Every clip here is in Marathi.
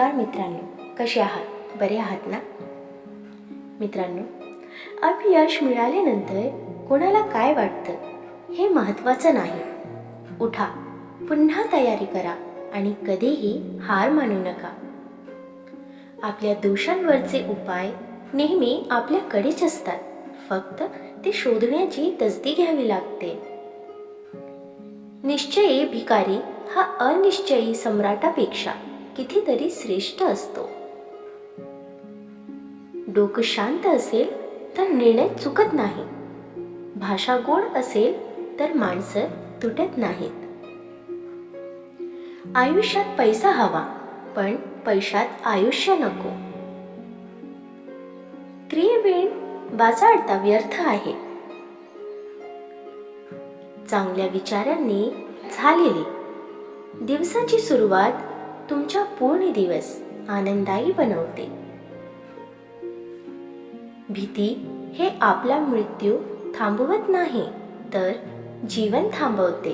नमस्कार मित्रांनो कसे आहात? बरे आहात ना? मित्रांनो अपयश मिळाल्यानंतर कोणाला काय वाटतं? हे महत्त्वाचं नाही. उठा पुन्हा तयारी करा आणि कधीही हार मानू नका. आपल्या दोषांवरचे उपाय नेहमी आपल्याकडेच असतात. फक्त ते शोधण्याची तसदी घ्यावी लागते. निश्चयी भिकारी हा अनिश्चयी सम्राटापेक्षा कितीतरी श्रेष्ठ असतो. डोकं शांत असेल तर निर्णय चुकत नाही. भाषा गोड असेल तर माणसं तुटत नाहीत. आयुष्यात पैसा हवा पण पैशात आयुष्य नको. क्रियवेळ बाजारता व्यर्थ आहे. चांगल्या विचारांनी झालेली दिवसाची सुरुवात तुमच्या पूर्ण दिवस आनंदायी बनवते. भीती हे आपला मृत्यू थांबवत नाही तर जीवन थांबवते.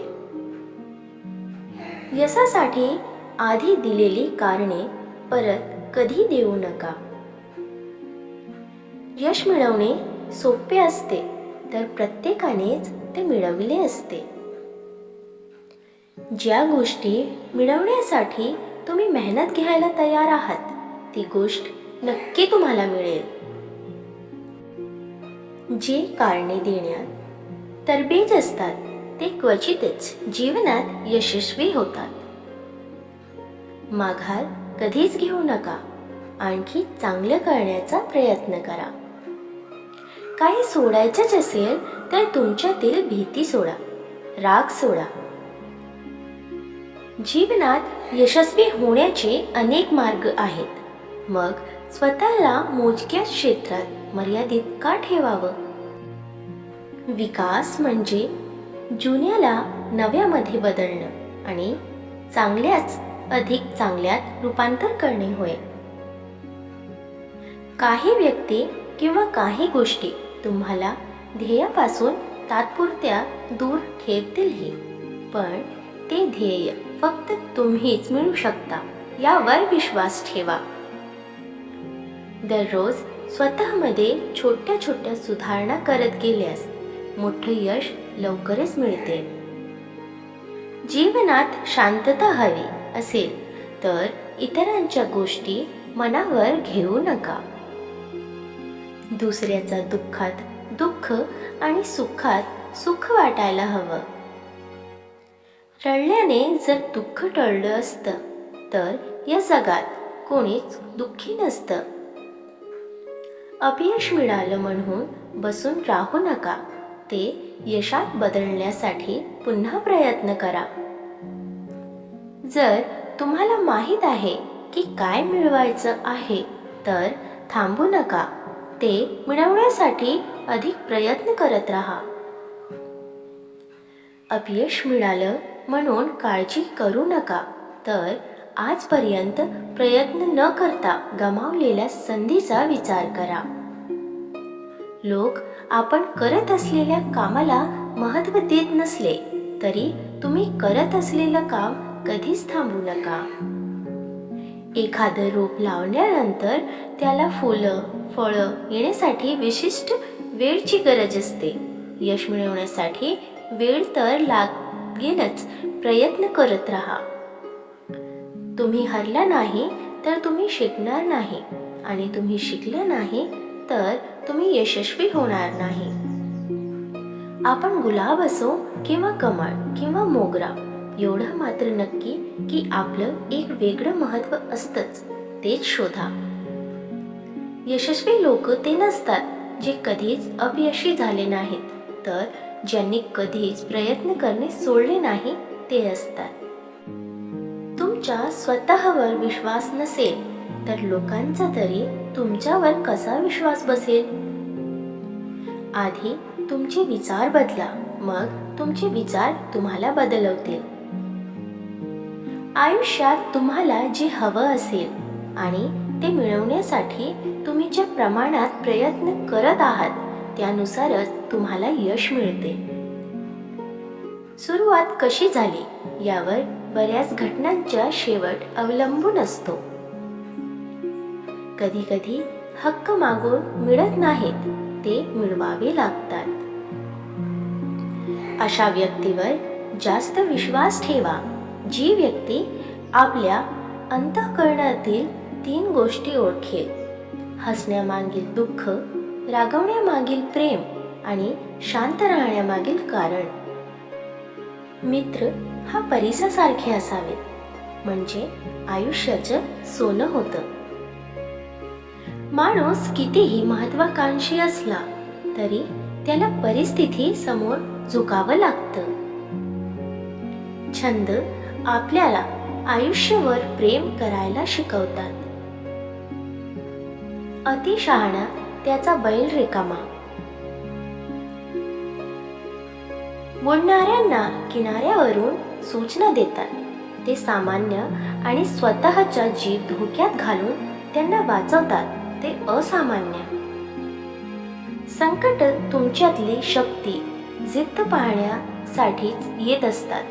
यशासाठी आधी दिलेली कारणे परत कधी देऊ नका. यश मिळवणे सोपे असते तर प्रत्येकानेच ते मिळवले असते. ज्या गोष्टी मिळवण्यासाठी तुम्ही मेहनत घ्यायला तयार आहात. ती गोष्ट नक्की तुम्हाला मिळेल. जे कारणे देण्यात तरबेज असतात ते क्वचितच जीवनात यशस्वी होतात. माघार कधीच घेऊ नका. आणखी चांगलं करण्याचा प्रयत्न करा. काही सोडायचंच असेल तर तुमच्यातील भीती सोडा. राग सोडा. जीवनात यशस्वी होण्याचे अनेक मार्ग आहेत. मग स्वतःला मोजक्या क्षेत्रात मर्यादित का ठेवावं? विकास म्हणजे जुन्याला नव्यामध्ये बदलणं आणि चांगल्याच अधिक चांगल्यात रूपांतर करणे होय. काही व्यक्ती किंवा काही गोष्टी तुम्हाला ध्येयापासून तात्पुरत्या दूर ठेवतीलही पण ते ध्येय फक्त तुम्हीच मिळू शकता. यावर विश्वास ठेवा. दररोज स्वतःमध्ये छोट्या छोट्या सुधारणा करत गेल्यास मोठं यश लवकरच मिळते. जीवनात शांतता हवी असेल तर इतरांच्या गोष्टी मनावर घेऊ नका. दुसऱ्याचा दुःखात दुःख आणि सुखात सुख वाटायला हवं. टळल्याने जर दुःख टळलं असतं तर या जगात कोणीच दुःखी नसतं. अपयश मिळालं म्हणून बसून राहू नका. ते यशात बदलण्यासाठी पुन्हा प्रयत्न करा. जर तुम्हाला माहीत आहे की काय मिळवायचं आहे तर थांबू नका. ते मिळवण्यासाठी अधिक प्रयत्न करत राहा. अपयश मिळालं म्हणून काळजी करू नका. तर आजपर्यंत प्रयत्न न करता गमावलेल्या संधीचा विचार करा. लोक आपण करत असलेल्या कामाला महत्त्व देत नसले तरी तुम्ही करत असलेलं काम कधीच थांबू नका. एखादं रोप लावल्यानंतर त्याला फुलं फळं येण्यासाठी विशिष्ट वेळची गरज असते. यश मिळवण्यासाठी वेळ तर लागेलच प्रयत्न करत राहा. तुम्ही हरला नाही तर तुम्ही शिकणार नाही. आणि तुम्ही शिकलं नाही तर तुम्ही यशस्वी होणार नाही. आपण गुलाब असो किंवा कमळ किंवा मोगरा एवढं मात्र नक्की की आपलं एक वेगळं महत्त्व असतंच तेच शोधा. यशस्वी लोक ते नसतात जे कधीच अपयशी झाले नाहीत तर ज्यांनी कधीच प्रयत्न करणे सोडले नाही ते असतात. तुमच्या स्वतःवर विश्वास नसेल तर लोकांचा तरी तुमच्यावर कसा विश्वास बसेल? आधी तुमचे विचार बदला मग तुमचे विचार तुम्हाला बदलवतील. आयुष्यात तुम्हाला जे हवं असेल आणि ते मिळवण्यासाठी तुम्ही ज्या प्रमाणात प्रयत्न करत आहात त्यानुसारच तुम्हाला यश मिळते. सुरुवात कशी झाली यावर बऱ्याच घटनांचा शेवट अवलंबून असतो. कधीकधी हक्क मागून मिळत नाहीत ते मिळवावे लागतात. अशा व्यक्तीवर जास्त विश्वास ठेवा जी व्यक्ती आपल्या अंतःकरणातील तीन गोष्टी ओळखेल हसण्यामागील दुःख रागवण्यामागील प्रेम आणि शांत राहण्यामागील कारण. मित्र हा परिसासारखे असावेत म्हणजे आयुष्याचं सोनं होतं. माणूस कितीही महत्वाकांक्षी असला तरी त्याला परिस्थिती समोर झुकावं लागतं. छंद आपल्याला आयुष्यभर प्रेम करायला शिकवतात. अतिशहाणा त्याचा बैल रिकामा. बुडणाऱ्यांना किनाऱ्यावरून सूचना देतात. ते सामान्य आणि स्वतःचा जीव धोक्यात घालून त्यांना वाचवतात. ते असामान्य. संकट तुमच्यातली शक्ती जिद्द पाहण्यासाठीच येत असतात.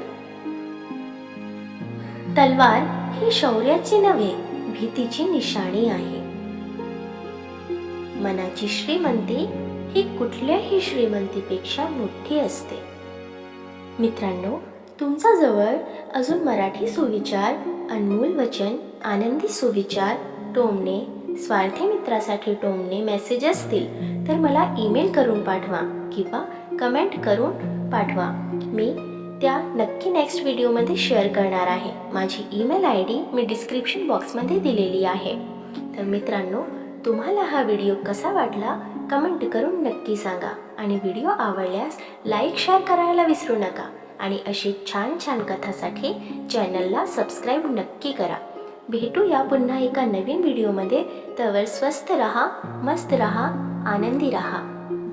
तलवार ही शौर्याची नव्हे भीतीची निशाणी आहे. मनाची श्रीमंती ही कुठल्याही श्रीमंतीपेक्षा मोठी असते. मित्रांनो तुमच्याजवळ अजून मराठी सुविचार अनमोल वचन आनंदी सुविचार टोमणे स्वार्थी मित्रासाठी टोमणे मेसेज असतील तर मला ईमेल करून पाठवा किंवा कमेंट करून पाठवा. मी त्या नक्की नेक्स्ट व्हिडिओमध्ये शेअर करणार आहे. माझी ईमेल आय डी मी डिस्क्रिप्शन बॉक्समध्ये दिलेली आहे. तर मित्रांनो तुम्हाला हा व्हिडिओ कसा वाटला कमेंट करून नक्की सांगा. आणि व्हिडिओ आवडल्यास लाईक शेअर करायला विसरू नका. आणि अशी छान छान कथासाठी चॅनलला सबस्क्राईब नक्की करा. भेटूया पुन्हा एका नवीन व्हिडिओमध्ये तवर स्वस्त रहा मस्त रहा आनंदी रहा.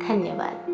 धन्यवाद.